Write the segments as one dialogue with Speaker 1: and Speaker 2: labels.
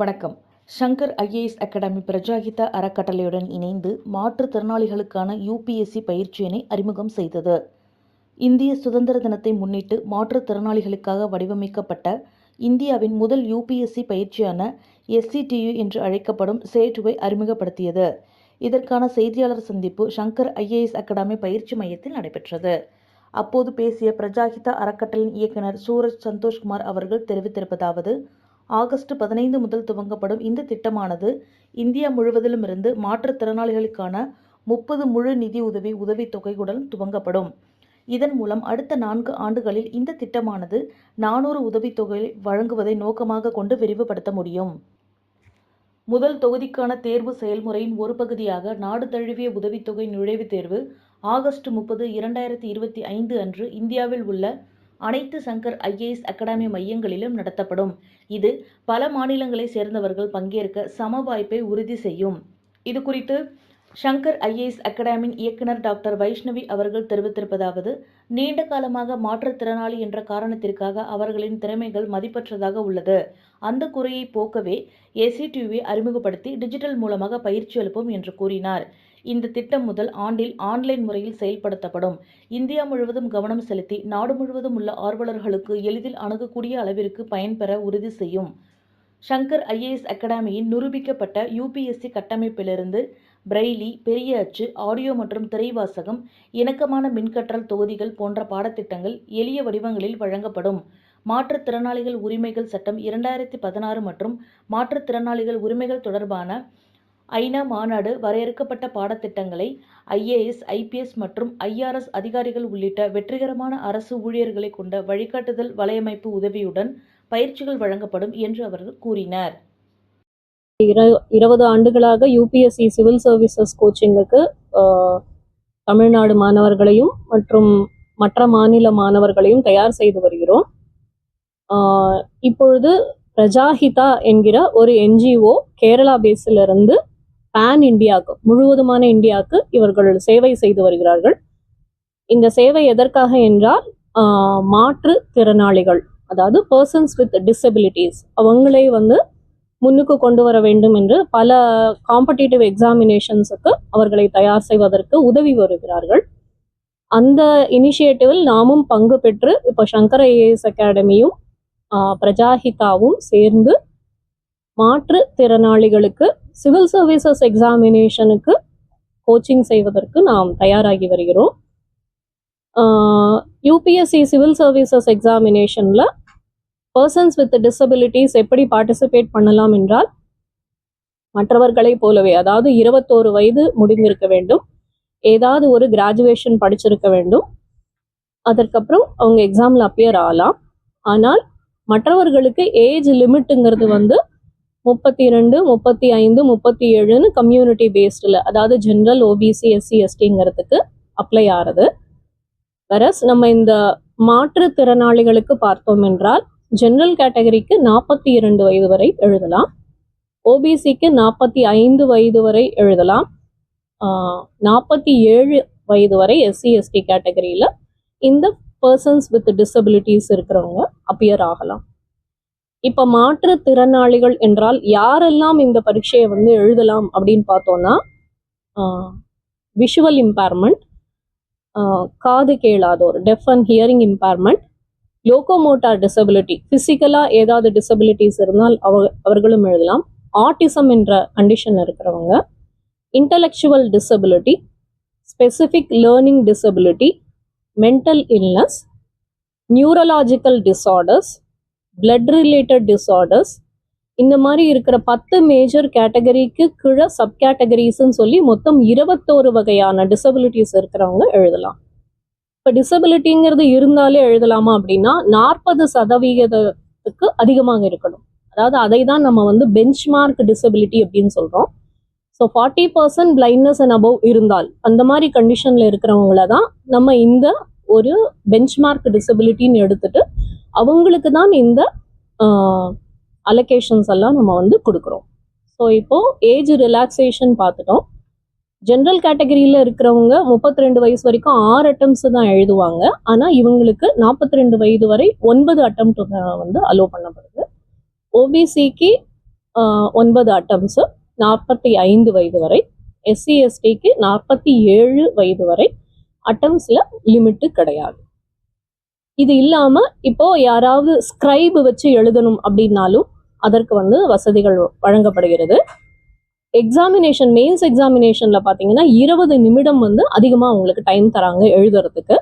Speaker 1: வணக்கம். Shankar IAS academy Prajahita அறக்கட்டளையுடன் இணைந்து மாற்றுத்திறனாளிகளுக்கான யூபிஎஸ்சி பயிற்சியினை அறிமுகம் செய்தது. இந்திய சுதந்திர தினத்தை முன்னிட்டு மாற்றுத்திறனாளிகளுக்காக வடிவமைக்கப்பட்ட இந்தியாவின் முதல் யூபிஎஸ்சி பயிற்சியான எஸ்சிடியு என்று அழைக்கப்படும் சேட்டுவை அறிமுகப்படுத்தியது. இதற்கான செய்தியாளர் சந்திப்பு ஷங்கர் ஐஏஎஸ் அகாடமி பயிற்சி மையத்தில் நடைபெற்றது. அப்போது பேசிய பிரஜாஹிதா அறக்கட்டளையின் இயக்குனர் சூரஜ் சந்தோஷ்குமார் அவர்கள் தெரிவித்திருப்பதாவது ஆகஸ்ட் பதினைந்து முதல் துவங்கப்படும் இந்த திட்டமானது இந்தியா முழுவதிலும் இருந்து மாற்றுத்திறனாளிகளுக்கான முப்பது முழு நிதி உதவி உதவித்தொகையுடன் துவங்கப்படும். இதன் மூலம் அடுத்த நான்கு ஆண்டுகளில் இந்த திட்டமானது நானூறு உதவித்தொகை வழங்குவதை நோக்கமாக கொண்டு விரிவுபடுத்த முடியும். முதல் தொகுதிக்கான தேர்வு செயல்முறையின் ஒரு பகுதியாக நாடு தழுவிய உதவித்தொகை நுழைவுத் தேர்வு ஆகஸ்ட் முப்பது இரண்டாயிரத்தி இருபத்தி ஐந்து அன்று இந்தியாவில் உள்ள அனைத்து சங்கர் ஐஏஎஸ் அகாடமி மையங்களிலும் நடத்தப்படும். இது பல மாநிலங்களைச் சேர்ந்தவர்கள் பங்கேற்க சம வாய்ப்பை உறுதி செய்யும். இது குறித்து ஷங்கர் ஐஏஎஸ் அகாடமியின் இயக்குனர் டாக்டர் வைஷ்ணவி அவர்கள் தெரிவித்திருப்பதாவது நீண்ட காலமாக மாற்றுத்திறனாளி என்ற காரணத்திற்காக அவர்களின் திறமைகள் மதிப்பற்றதாக உள்ளது. அந்த குறையை போக்கவே ஏசிடியூவை அறிமுகப்படுத்தி டிஜிட்டல் மூலமாக பயிற்சி அளிப்போம் என்று கூறினார். இந்த திட்டம் முதல் ஆண்டில் ஆன்லைன் முறையில் செயல்படுத்தப்படும். இந்தியா முழுவதும் கவனம் செலுத்தி நாடு முழுவதும் உள்ள ஆர்வலர்களுக்கு எளிதில் அணுகக்கூடிய அளவிற்கு பயன்பெற உறுதி செய்யும். ஷங்கர் ஐஏஎஸ் அகாடமியின் நிரூபிக்கப்பட்ட யூபிஎஸ்சி கட்டமைப்பிலிருந்து பிரெய்லி பெரிய அச்சு ஆடியோ மற்றும் திரைவாசகம் இணக்கமான மின்கற்றல் தொகுதிகள் போன்ற பாடத்திட்டங்கள் எளிய வடிவங்களில் வழங்கப்படும். மாற்றுத்திறனாளிகள் உரிமைகள் சட்டம் இரண்டாயிரத்தி பதினாறு மற்றும் மாற்றுத்திறனாளிகள் உரிமைகள் தொடர்பான ஐநா மாநாடு வரையறுக்கப்பட்ட பாடத்திட்டங்களை ஐஏஎஸ் ஐபிஎஸ் மற்றும் ஐஆர்எஸ் அதிகாரிகள் உள்ளிட்ட வெற்றிகரமான அரசு ஊழியர்களை கொண்ட வழிகாட்டுதல் வலையமைப்பு உதவியுடன் பயிற்சிகள் வழங்கப்படும் என்று அவர்கள் கூறினர்.
Speaker 2: இருபது ஆண்டுகளாக யூபிஎஸ்சி சிவில் சர்வீசஸ் கோச்சிங்குக்கு தமிழ்நாடு மாணவர்களையும் மற்றும் மற்ற மாநில மாணவர்களையும் தயார் செய்து வருகிறோம். இப்பொழுது பிரஜாஹிதா என்கிற ஒரு என்ஜிஓ கேரளா பேஸிலிருந்து பேன் இந்தியாவுக்கு முழுவதுமான இந்தியாவுக்கு இவர்கள் சேவை செய்து வருகிறார்கள். இந்த சேவை எதற்காக என்றால் மாற்று திறனாளிகள் அதாவது பர்சன்ஸ் வித் டிசபிலிட்டிஸ் அவங்களை வந்து முன்னுக்கு கொண்டு வர வேண்டும் என்று பல காம்படிட்டிவ் எக்ஸாமினேஷன்ஸுக்கு அவர்களை தயார் செய்வதற்கு உதவி வருகிறார்கள். அந்த இனிஷியேட்டிவில் நாமும் பங்கு பெற்று இப்போ சங்கர ஐஏஎஸ் அகாடமியும் பிரஜாஹிதாவும் சேர்ந்து மாற்று திறனாளிகளுக்கு சிவில் சர்வீசஸ் எக்ஸாமினேஷனுக்கு கோச்சிங் செய்வதற்கு நாம் தயாராகி வருகிறோம். யூபிஎஸ்சி சிவில் சர்வீசஸ் எக்ஸாமினேஷனில் பர்சன்ஸ் வித் டிசபிலிட்டிஸ் எப்படி பார்ட்டிசிபேட் பண்ணலாம் என்றால் மற்றவர்களைப் போலவே அதாவது இருபத்தோரு வயது முடிந்திருக்க வேண்டும். ஏதாவது ஒரு கிராஜுவேஷன் படிச்சிருக்க வேண்டும். அதற்கப்புறம் அவங்க எக்ஸாமில் அப்பியர் ஆகலாம். ஆனால் மற்றவர்களுக்கு ஏஜ் லிமிட்டுங்கிறது வந்து முப்பத்தி ரெண்டு முப்பத்தி ஐந்து முப்பத்தி ஏழுன்னு கம்யூனிட்டி பேஸ்டில் அதாவது ஜென்ரல் ஓபிசி எஸ்சி எஸ்டிங்கிறதுக்கு அப்ளை ஆகிறது வரஸ் நம்ம இந்த மாற்றுத்திறனாளிகளுக்கு பார்த்தோம் என்றால் ஜென்ரல் கேட்டகரிக்கு நாற்பத்தி இரண்டு வயது வரை எழுதலாம். ஓபிசிக்கு நாற்பத்தி ஐந்து வயது வரை எழுதலாம். நாற்பத்தி ஏழு வயது வரை எஸ்சி எஸ்டி கேட்டகரியில் இந்த பர்சன்ஸ் வித் டிசபிலிட்டிஸ் இருக்கிறவங்க அப்பியர் ஆகலாம். இப்போ மாற்றுத்திறனாளிகள் என்றால் யாரெல்லாம் இந்த பரீட்சையை வந்து எழுதலாம் அப்படின்னு பார்த்தோம்னா விஷுவல் இம்பேர்மெண்ட் காது கேளாதோர் deaf and hearing impairment locomotor disability ஃபிசிக்கலாக ஏதாவது டிசபிலிட்டிஸ் இருந்தால் அவ அவர்களும் எழுதலாம். ஆட்டிசம் என்ற கண்டிஷன் இருக்கிறவங்க intellectual disability specific learning disability mental illness neurological disorders blood related disorders இந்த மாதிரி இருக்கிற பத்து மேஜர் கேட்டகரிக்கு கீழே சப் கேட்டகரிஸ்ன்னு சொல்லி மொத்தம் இருபத்தோரு வகையான டிசபிலிட்டிஸ் இருக்கிறவங்க எழுதலாம். இப்போ டிசபிலிட்டிங்கிறது இருந்தாலே எழுதலாமா அப்படின்னா நாற்பது சதவிகிதத்துக்கு அதிகமாக இருக்கணும். அதாவது அதை தான் நம்ம வந்து பெஞ்ச் மார்க் டிசபிலிட்டி அப்படின்னு சொல்கிறோம் so forty percent blindness and above இருந்தால் அந்த மாதிரி கண்டிஷனில் இருக்கிறவங்கள தான் நம்ம இந்த ஒரு பெஞ்ச் மார்க் டிசபிலிட்டின்னு எடுத்துட்டு அவங்களுக்கு தான் இந்த அலோகேஷன்ஸ் எல்லாம் நம்ம வந்து கொடுக்குறோம். ஸோ இப்போது ஏஜ் ரிலாக்ஸேஷன் பார்த்துட்டோம். ஜென்ரல் கேட்டகரியில் இருக்கிறவங்க முப்பத்தி ரெண்டு வயசு வரைக்கும் ஆறு அட்டம்ஸ் தான் எழுதுவாங்க. ஆனால் இவங்களுக்கு நாற்பத்தி ரெண்டு வயது வரை ஒன்பது அட்டம் வந்து அலோவ் பண்ணப்படுது. ஓபிசிக்கு ஒன்பது அட்டம்ஸு நாற்பத்தி ஐந்து வயது வரை எஸ்சி எஸ்டிக்கு நாற்பத்தி ஏழு வயது வரை அட்டம்ஸில் லிமிட்டு கிடையாது. இது இல்லாமல் இப்போ யாராவது ஸ்கிரைப் வச்சு எழுதணும் அப்படின்னாலும் அதற்கு வந்து வசதிகள் வழங்கப்படுகிறது. எக்ஸாமினேஷன் மெயின்ஸ் எக்ஸாமினேஷனில் பார்த்தீங்கன்னா இருபது நிமிடம் வந்து அதிகமாக அவங்களுக்கு டைம் தராங்க எழுதுறதுக்கு.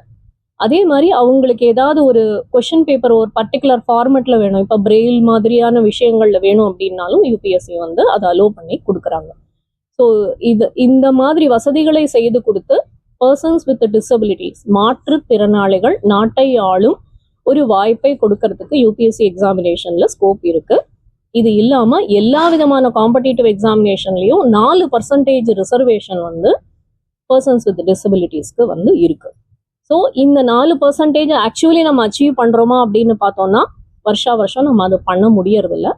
Speaker 2: அதே மாதிரி அவங்களுக்கு ஏதாவது ஒரு கொஷின் பேப்பர் ஒரு பர்டிகுலர் ஃபார்மெட்டில் வேணும். இப்போ பிரெயில் மாதிரியான விஷயங்களில் வேணும் அப்படின்னாலும் யூபிஎஸ்சி வந்து அதை அலோவ் பண்ணி கொடுக்குறாங்க. ஸோ இது இந்த மாதிரி வசதிகளை செய்து கொடுத்து பர்சன்ஸ் வித் டிசபிலிட்டிஸ் மாற்றுத்திறனாளிகள் நாட்டை ஆளும் ஒரு வாய்ப்பை கொடுக்கறதுக்கு யூபிஎஸ்சி எக்ஸாமினேஷனில் ஸ்கோப் இருக்கு. இது இல்லாமல் எல்லா விதமான காம்படிட்டிவ் எக்ஸாமினேஷன்லேயும் நாலு பர்சன்டேஜ் ரிசர்வேஷன் வந்து பர்சன்ஸ் வித் டிசபிலிட்டிஸ்க்கு வந்து இருக்கு. ஸோ இந்த நாலு பர்சன்டேஜ் ஆக்சுவலி நம்ம அச்சீவ் பண்ணுறோமா அப்படின்னு பார்த்தோம்னா வருஷா வருஷம் நம்ம அதை பண்ண முடியறதில்ல.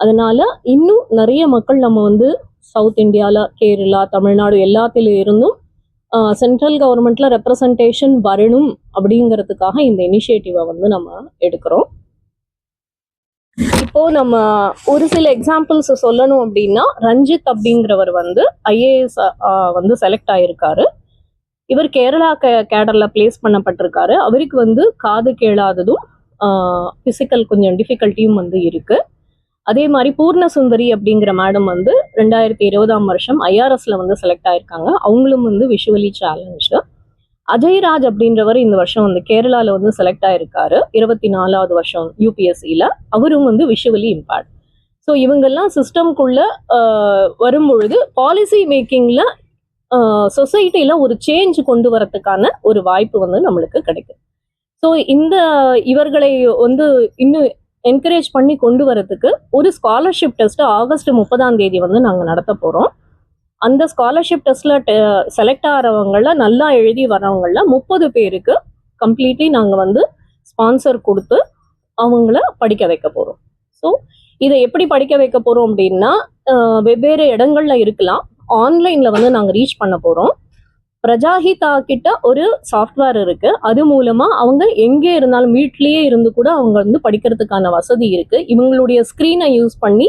Speaker 2: அதனால இன்னும் நிறைய மக்கள் நம்ம வந்து சவுத் இந்தியாவில் கேரளா தமிழ்நாடு எல்லாத்திலும் இருந்தும் சென்ட்ரல் கவர்மெண்ட்ல ரெப்ரசன்டேஷன் வரணும் அப்படிங்கிறதுக்காக இந்த இனிஷியேட்டிவை வந்து நம்ம எடுக்கிறோம். இப்போ நம்ம ஒரு சில எக்ஸாம்பிள்ஸ் சொல்லணும் அப்படின்னா ரஞ்சித் அப்படிங்கிறவர் வந்து ஐஏஎஸ் வந்து செலக்ட் ஆயிருக்காரு. இவர் கேரளா கே கேடரில் பிளேஸ் பண்ணப்பட்டிருக்காரு. அவருக்கு வந்து காது கேளாததும் ஃபிசிக்கல் கொஞ்சம் டிஃபிகல்ட்டியும் வந்து இருக்கு. அதே மாதிரி பூர்ணசுந்தரி அப்படிங்கிற மேடம் வந்து ரெண்டாயிரத்தி இருபதாம் வருஷம் ஐஆர்எஸ்ல வந்து செலக்ட் ஆயிருக்காங்க. அவங்களும் வந்து விஷுவலி சேலஞ்சு அஜய்ராஜ் அப்படின்றவர் இந்த வருஷம் வந்து கேரளால வந்து செலக்ட் ஆயிருக்காரு. இருபத்தி நாலாவது வருஷம் யூபிஎஸ்சியில அவரும் வந்து விஷுவலி இம்பேர்ட் ஸோ இவங்கெல்லாம் சிஸ்டம்குள்ள வரும்பொழுது பாலிசி மேக்கிங்ல சொசைட்டியில் ஒரு சேஞ்ச் கொண்டு வரத்துக்கான ஒரு வாய்ப்பு வந்து நம்மளுக்கு கிடைக்கும். ஸோ இந்த இவர்களை வந்து இன்னும் என்கரேஜ் பண்ணி கொண்டு வரதுக்கு ஒரு ஸ்காலர்ஷிப் டெஸ்ட் ஆகஸ்ட் முப்பதாம் தேதி வந்து நாங்கள் நடத்த போகிறோம் அந்த ஸ்காலர்ஷிப் டெஸ்ட்ல செலக்ட் ஆகிறவங்கள நல்லா எழுதி வரவங்கள முப்பது பேருக்கு கம்ப்ளீட்லி நாங்கள் வந்து ஸ்பான்சர் கொடுத்து அவங்கள படிக்க வைக்க போகிறோம் ஸோ இதை எப்படி படிக்க வைக்க போகிறோம் அப்படின்னா வெவ்வேறு இடங்கள்ல இருக்கலாம். ஆன்லைனில் வந்து நாங்கள் ரீச் பண்ண போகிறோம் பிரஜாஹிதா கிட்ட ஒரு சாஃப்ட்வேர் இருக்கு. அது மூலமா அவங்க எங்கே இருந்தாலும் வீட்லயே இருந்து கூட அவங்க வந்து படிக்கிறதுக்கான வசதி இருக்கு. இவங்களுடைய ஸ்கிரீனை யூஸ் பண்ணி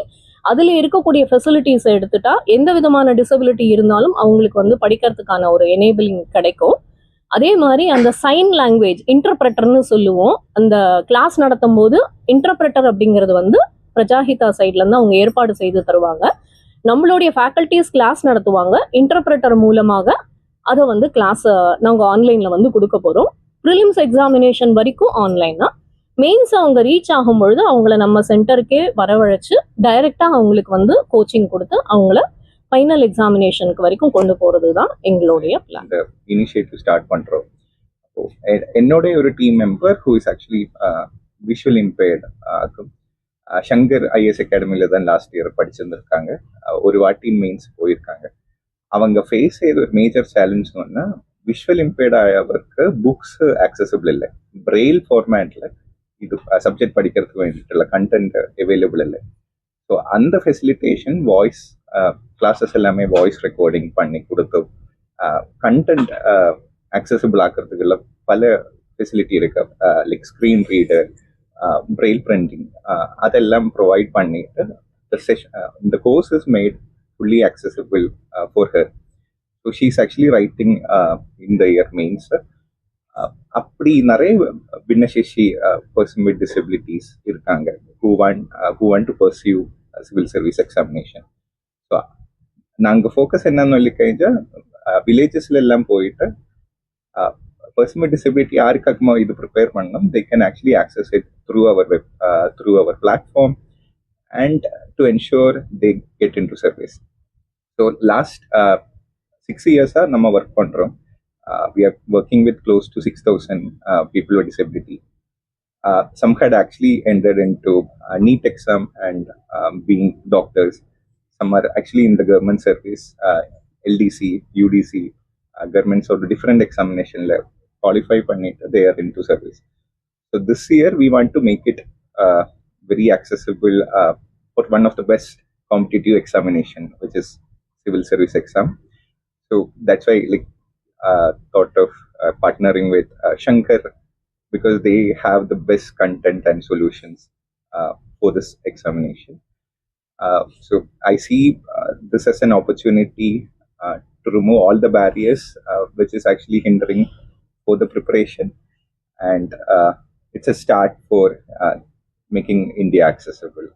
Speaker 2: அதுல இருக்கக்கூடிய ஃபெசிலிட்டிஸை எடுத்துட்டா எந்த விதமான டிசபிலிட்டி இருந்தாலும் அவங்களுக்கு வந்து படிக்கிறதுக்கான ஒரு எனேபிளிங் கிடைக்கும். அதே மாதிரி அந்த சைன் லாங்குவேஜ் இன்டர்பிரட்டர்னு சொல்லுவோம். அந்த கிளாஸ் நடத்தும் போது இன்டர்பிரட்டர் அப்படிங்கிறது வந்து பிரஜாஹிதா சைட்ல இருந்து அவங்க ஏற்பாடு செய்து தருவாங்க. நம்மளுடைய ஃபேக்கல்டிஸ் கிளாஸ் நடத்துவாங்க. இன்டர்பிரட்டர் மூலமாக அதை வந்து கிளாஸை நாங்கள் ஆன்லைனில் வந்து கொடுக்க போகிறோம் ப்ரிலிம்ஸ் எக்ஸாமினேஷன் வரைக்கும் ஆன்லைன் தான் மெயின்ஸ் அவங்க ரீச் ஆகும் பொழுது அவங்கள நம்ம சென்டருக்கே வரவழைச்சு டைரெக்டாக அவங்களுக்கு வந்து கோச்சிங் கொடுத்து அவங்கள ஃபைனல் எக்ஸாமினேஷனுக்கு வரைக்கும் கொண்டு போகிறது தான் எங்களுடைய பிளான்
Speaker 3: இனிஷியேட்டிவ் ஸ்டார்ட் பண்ணுறோம் என்னுடைய ஒரு team member who is actually visual impaired Shankar IAS அகாடமியில் தான் லாஸ்ட் இயர் படிச்சிருந்துருக்காங்க. ஒரு வாட்டி மெயின்ஸ் போயிருக்காங்க. அவங்க ஃபேஸ் செய்த ஒரு மேஜர் சேலஞ்சுன்னா விஷுவல் இம்பேர்ட் ஆயவருக்கு புக்ஸ் ஆக்சசபிள் இல்லை. பிரெயில் ஃபார்மேட்டில் இது சப்ஜெக்ட் படிக்கிறதுக்கு வேண்டிட்டு இல்லை கண்டென்ட் அவைலபிள் இல்லை. ஸோ அந்த ஃபெசிலிட்டேஷன் வாய்ஸ் கிளாஸஸ் எல்லாமே வாய்ஸ் ரெக்கார்டிங் பண்ணி கொடுத்து கண்டென்ட் அக்சசபிள் ஆக்கிறதுக்குள்ள பல ஃபெசிலிட்டி இருக்கு. Like screen reader braille printing அதெல்லாம் ப்ரொவைட் பண்ணிட்டு இந்த செஷன் இந்த course is made fully accessible uh, for her. So she's actually writing uh, in the year uh, அப்படி நிறைய பின்னசேஷி பர்சன் வித் டிசபிலிட்டிஸ் இருக்காங்க. Who want who want to pursue civil service examination so நாங்கள் focus என்னன்னு சொல்லி கழிஞ்சால் வில்லேஜஸ்ல uh, எல்லாம் போயிட்டு person with disability யாருக்காகமா இது ப்ரிப்பேர் பண்ணணும் they can actually access it through our web through our platform and to ensure they get into service. So last uh, six years are nama work pandrom. Uh, we are working with close to 6,000 uh, people with disability. Uh, some had actually entered into a NEET exam and um, being doctors. Some are actually in the government service, uh, LDC, UDC, governments sort of different examination level. Qualify, they are into service. So this year we want to make it very accessible uh, for one of the best competitive examination, which is civil service exam. So that's why like uh, thought of uh, partnering with uh, Shankar because they have the best content and solutions uh, for this examination. Uh, so I see this as an opportunity to remove all the barriers which is actually hindering for the preparation, and it's a start for making India accessible.